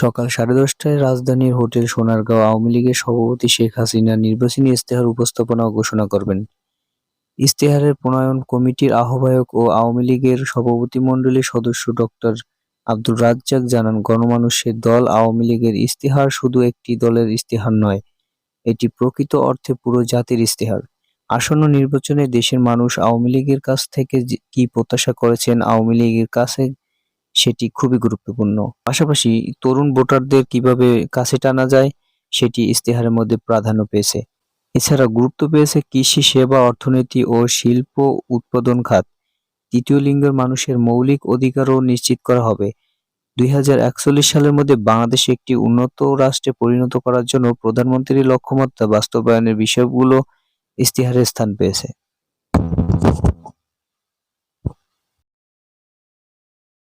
সকাল সাড়ে দশটায় রাজধানীর হোটেল সোনারগাঁও আওয়ামী লীগের সভাপতি শেখ হাসিনা নির্বাচনী ইস্তেহার উপস্থাপনা ঘোষণা করবেন। ইস্তেহারের প্রণয়ন কমিটির আহ্বায়ক ও আওয়ামী লীগের সভাপতিমণ্ডলীর সদস্য ডক্টর আব্দুর রাজ্জাক জানান, গণমানুষের দল আওয়ামী লীগের ইস্তেহার শুধু একটি দলের ইস্তেহার নয়, এটি প্রকৃত অর্থে পুরো জাতির ইস্তেহার আসন্ন নির্বাচনে দেশের মানুষ আওয়ামী লীগের কাছ থেকে কি প্রত্যাশা করেছেন, আওয়ামী লীগের কাছে সেটি খুবই গুরুত্বপূর্ণ। পাশাপাশি তরুণ ভোটারদের কীভাবে কাছে টানা যায়, সেটি ইশতেহারের মধ্যে প্রাধান্য পেয়েছে। এছাড়া গুরুত্ব পেয়েছে কৃষি সেবা, অর্থনীতি ও শিল্প উৎপাদন খাত। তৃতীয় লিঙ্গের মানুষের মৌলিক অধিকারও নিশ্চিত করা হবে। দুই হাজার একচল্লিশ সালের মধ্যে বাংলাদেশ একটি উন্নত রাষ্ট্রে পরিণত করার জন্য প্রধানমন্ত্রীর লক্ষ্যমাত্রা বাস্তবায়নের বিষয়গুলো ইশতেহারে স্থান পেয়েছে।